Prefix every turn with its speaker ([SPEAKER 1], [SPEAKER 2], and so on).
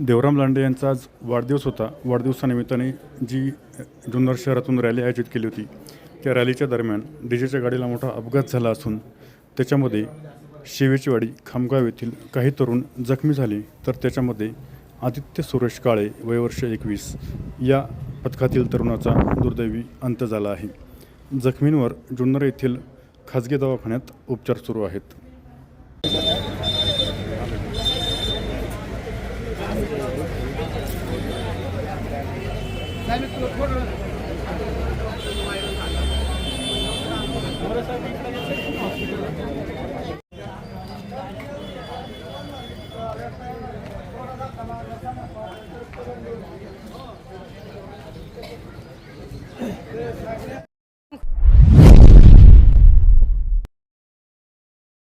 [SPEAKER 1] देवराम लांडे यांचा आज वाढदिवस होता. वाढदिवसानिमित्ताने जी जुन्नर शहरातून रॅली आयोजित केली होती त्या रॅलीच्या दरम्यान डीजेच्या गाडीला मोठा अपघात झाला असून त्याच्यामध्ये शेवेचीवाडी खामगाव येथील काही तरुण जखमी झाले. तर त्याच्यामध्ये आदित्य सुरेश काळे वयवर्ष एकवीस या पथकातील तरुणाचा दुर्दैवी अंत झाला आहे. जखमींवर जुन्नर येथील खाजगी दवाखान्यात उपचार सुरू आहेत. です。